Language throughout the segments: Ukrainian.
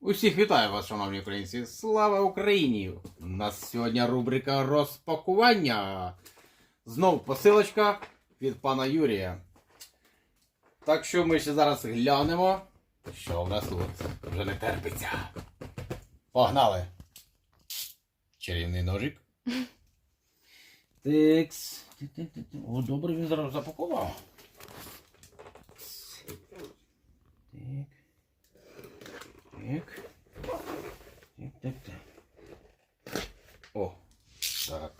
Усіх вітаю вас, шановні українці! Слава Україні! У нас сьогодні рубрика розпакування. Знов посилочка від пана Юрія. Так що ми ще зараз глянемо, що в нас тут вже не терпиться. Погнали! Чарівний ножик. Тикс. О, добре він зараз запакував. Так. Так. Так, так, так. О, так.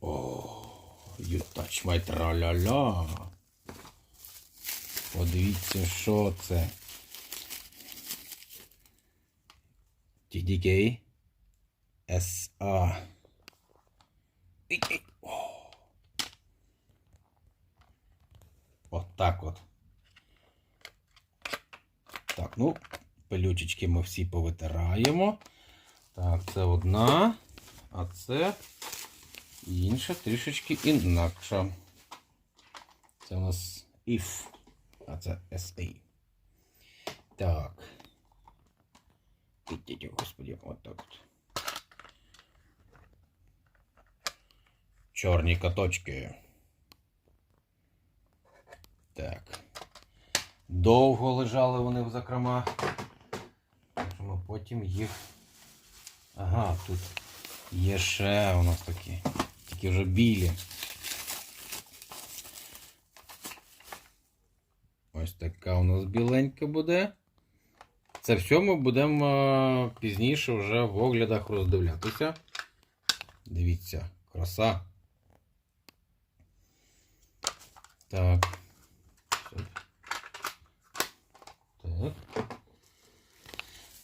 О, you touch my траля-ля. Подивіться, що це. TDK SA. Ій, ій. О. От так ну, пилючечки ми всі повитираємо. Так, це одна, а це інша трішечки інакша. Це у нас IF, а це SA. Так. Ідіть, господи, от так от. Чорні каточки. Так. Довго лежали вони в закрома. Можемо потім їх. Ага, тут є ще у нас такі. Тільки вже білі. Ось така у нас біленька буде. Це все ми будемо е, пізніше вже в оглядах роздивлятися. Дивіться, краса. Так.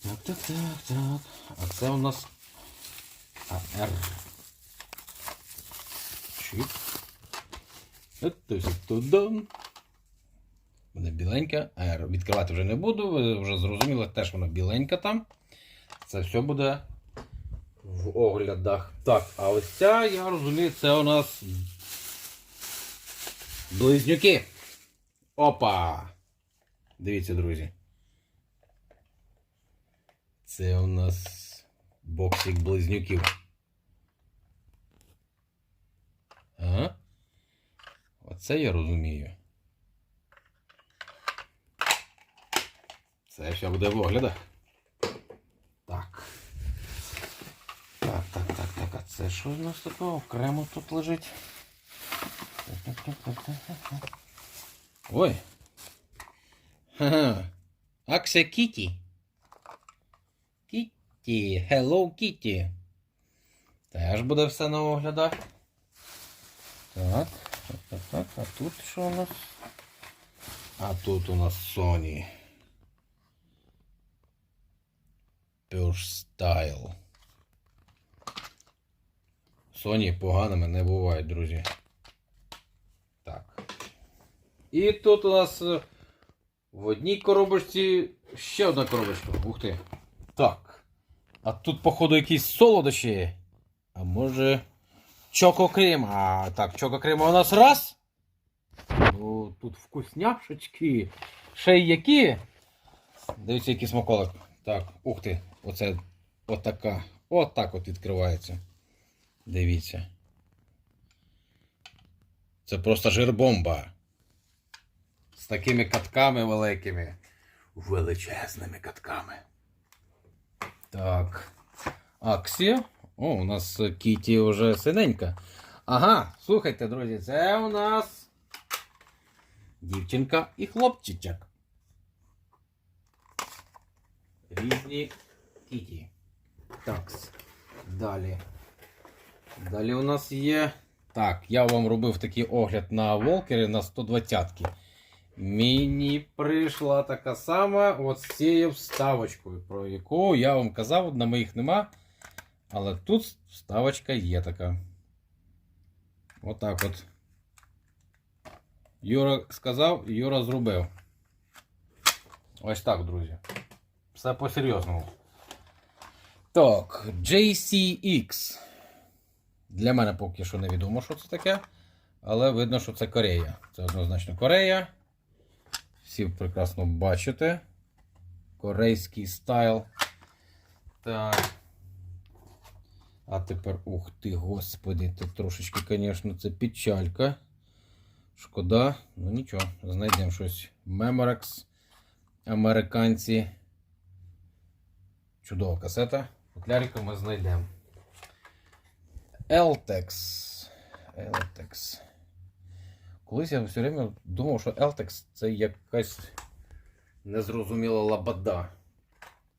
Так, так, так, так. А це у нас АР. Чіп. Туди. Буде біленька. АР. Відкривати вже не буду. Ви вже зрозуміли, теж вона біленька там. Це все буде в оглядах. Так, а ось ця, я розумію, це у нас близнюки. Опа! Дивіться, друзі. Це у нас боксик близнюків. Ага. Оце я розумію. Це ще буде в оглядах. Так. Так, так, так, так. А це що у нас такого окремо тут лежить? Так, так, так. Ой. Ха-ха. Акся Кіті. Кіті. Hello Кіті. Теж буде все на оглядах. Так. Так, так, так. А тут що у нас? А тут у нас Sony. Pure Style. Sony поганими не бувають, друзі. Так. І тут у нас е, в одній коробочці ще одна коробочка. Ух ти. Так. А тут, походу, якісь солодощі. А може. Чококрем. А так, чококрема у нас раз. Ну, тут вкусняшечки. Ще які. Дивіться, який смаколик. Так, ух ти. Оце отака. Отак от відкривається. Дивіться. Це просто жирбомба. З такими катками великими. Величезними катками. Так. Аксія. О, у нас Кіті вже синенька. Ага, слухайте, друзі, це у нас дівчинка і хлопчичок. Різні Кіті. Так. Далі. Далі у нас є. Так, я вам робив такий огляд на волкери на 120-ки. Мені прийшла така сама от з цією вставочкою, про яку я вам казав, на моїх нема. Але тут вставочка є така. Отак от. Юра сказав, Юра зробив. Ось так, друзі. Все по-серйозному. Так, JCX. Для мене поки що невідомо, що це таке. Але видно, що це Корея. Це однозначно Корея. Всі прекрасно бачите. Корейський стайл. Так. А тепер, ух ти, господи, це трошечки, звісно, це печалька. Шкода, ну нічого, знайдемо щось. Memorex, американці. Чудова касета. Футлярика ми знайдемо. Eltex. Eltex. Колись я все время думав, що Eltex це якась незрозуміла лабада.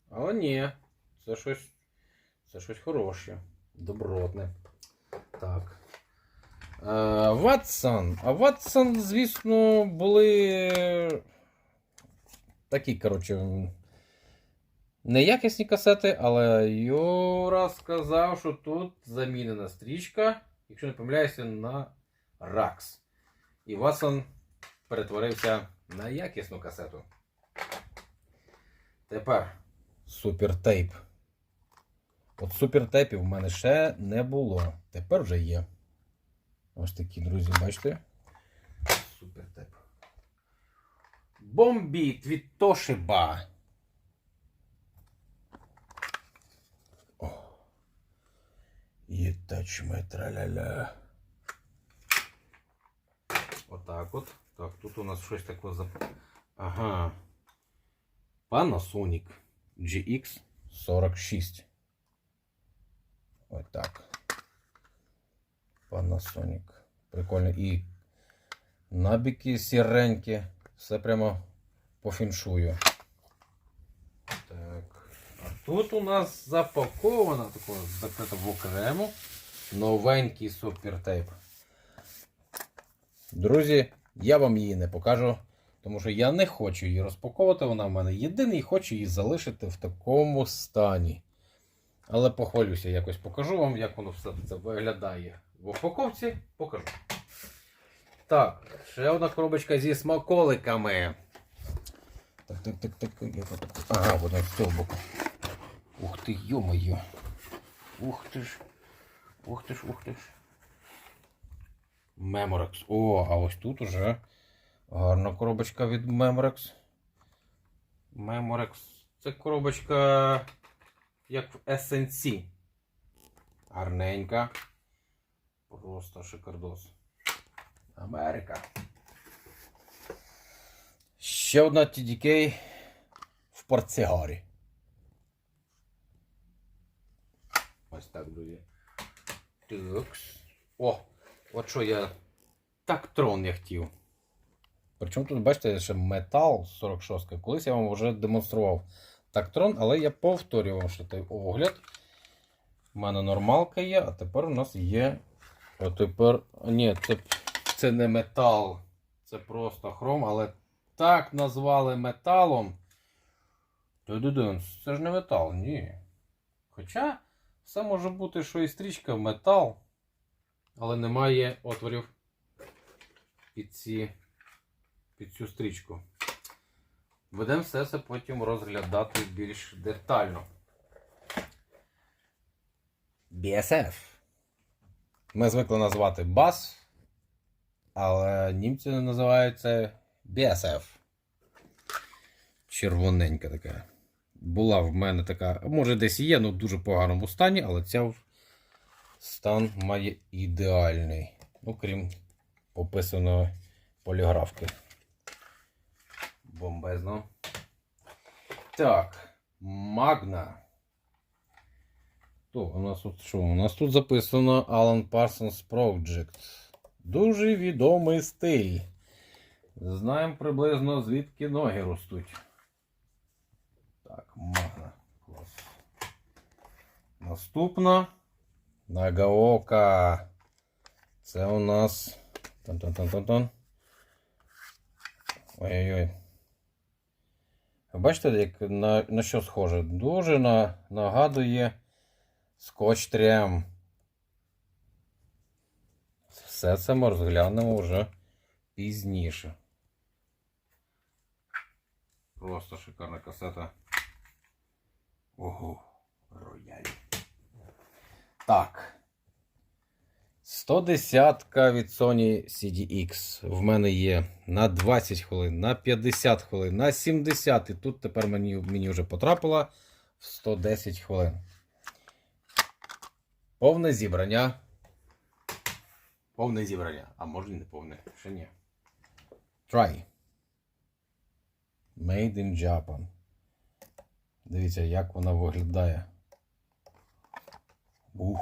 Але ні, це щось, це щось хороше, добротне. Так. Е, Watson. А Watson, звісно, були такі, коротше, неякісні касети, але Юра сказав, що тут замінена стрічка, якщо не помиляюся, на RAX. І Watson перетворився на якісну касету. Тепер супертейп. От супертейпів в мене ще не було. Тепер вже є. Ось такі, друзі, бачите? Супертейп. Бомбіт від Toshiba. О. Єтачме траля-ля. Отак от. Так, тут у нас щось таке за. Ага. Panasonic GX46. Ось так. Panasonic. Прикольно. І набіки сіренькі. Все прямо по фіншую. Так. А тут у нас запаковано тако закрито в окремо новенький супертейп. Друзі, я вам її не покажу, тому що я не хочу її розпаковувати. Вона в мене єдиний, хочу її залишити в такому стані. Але похвалюся, якось покажу вам, як воно все це виглядає в упаковці. Покажу. Так, ще одна коробочка зі смаколиками. Так, так, так, так. як отак? Ага, вона з цього боку. Ух ти, йо-моє. Ух ти ж. Ух ти ж, ух ти ж. Memorex. О, а ось тут уже гарна коробочка від Memorex. Memorex. Це коробочка як в SNC. Гарненька. Просто шикардос. Америка. Ще одна TDK в портсигарі. Ось так, друзі. Такс. О! От що я так трон я хотів. Причому тут, бачите, ще метал 46. Колись я вам вже демонстрував тактрон, але я повторював ще той огляд. У мене нормалка є, а тепер у нас є. А тепер. Ні, це, це не метал. Це просто хром, але так назвали металом. Це ж не метал, ні. Хоча все може бути, що і стрічка метал, але немає отворів під, ці, під цю стрічку. Будемо все це потім розглядати більш детально. BSF. Ми звикли називати BAS, але німці називають це BSF. Червоненька така. Була в мене така, може десь є, але в дуже поганому стані, але ця стан має ідеальний. Ну, крім пописаної поліграфки. Бомбезно. Так, Магна. То, у нас тут що? У нас тут записано Alan Parsons Project. Дуже відомий стиль. Знаємо приблизно звідки ноги ростуть. Так, Магна. Клас. Наступна. Нагаока. Це у нас. Тан-тан-тан-тан-тан. Ой-ой-ой. Бачите, як на, на що схоже? Дуже на, нагадує скотч 3 Все це ми розглянемо вже пізніше. Просто шикарна касета. Ого, рояль. Так. 110 від Sony CDX. В мене є на 20 хвилин, на 50 хвилин, на 70. І тут тепер мені, мені вже потрапило в 110 хвилин. Повне зібрання. Повне зібрання. А може і не повне. Ще ні. Try. Made in Japan. Дивіться, як вона виглядає. Ух.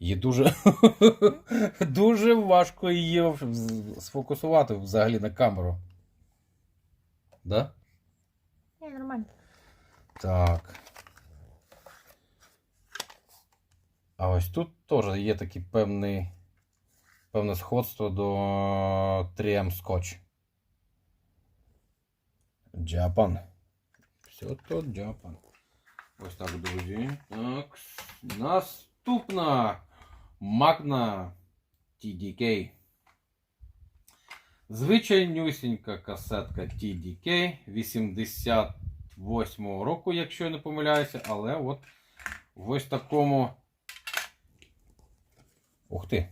Її дуже, дуже важко її сфокусувати взагалі на камеру. Да? Ні, нормально. Так. А ось тут теж є такий певний, певне сходство до 3M Scotch. Japan. Все то Japan. Ось так, друзі. Так. Наступна Magna TDK. Звичайнюсінька касетка TDK 88-го року, якщо я не помиляюся, але от в ось такому. Ух ти!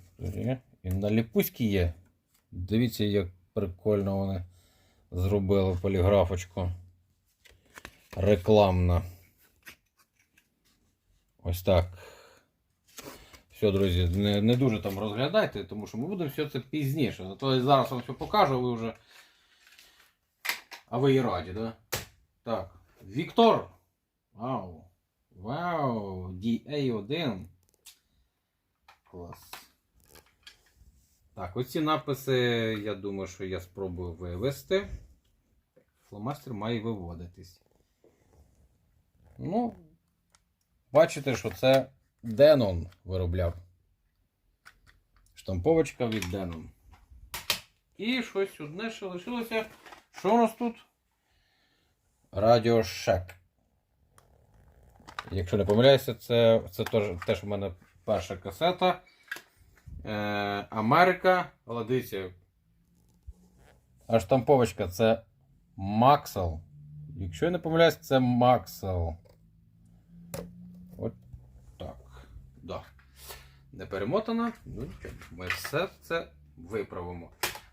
І на ліпуські є. Дивіться, як прикольно вони зробили поліграфочку. Рекламна. Ось так. Все, друзі, не, не дуже там розглядайте, тому що ми будемо все це пізніше. Зато я зараз вам все покажу, ви вже. А ви і раді, да? Так. Віктор! Вау! Вау! DA1. Клас. Так, оці написи, я думаю, що я спробую вивести. Фломастер має виводитись. Ну, бачите, що це Denon виробляв. Штамповочка від Denon. І щось одне ще лишилося. Що у нас тут? Shack. Якщо не помиляюся, це, це теж, у мене перша касета. Е, Америка. Але. А штамповочка це Maxell. Якщо я не помиляюсь, це Maxell. От так. Да. Не перемотана. Ну нічого. Ми все це виправимо.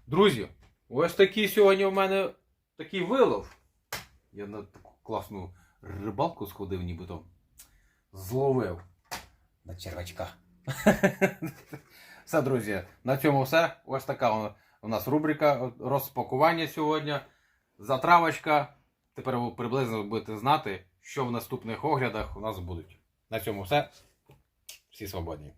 Друзі, ось такий сьогодні у мене такий вилов. Я на таку класну рибалку сходив, нібито зловив на червачка. Все, друзі, на цьому все. Ось така у нас рубрика розпакування сьогодні. Затравочка. Тепер ви приблизно будете знати, що в наступних оглядах у нас будуть. На цьому все. Всі свободні.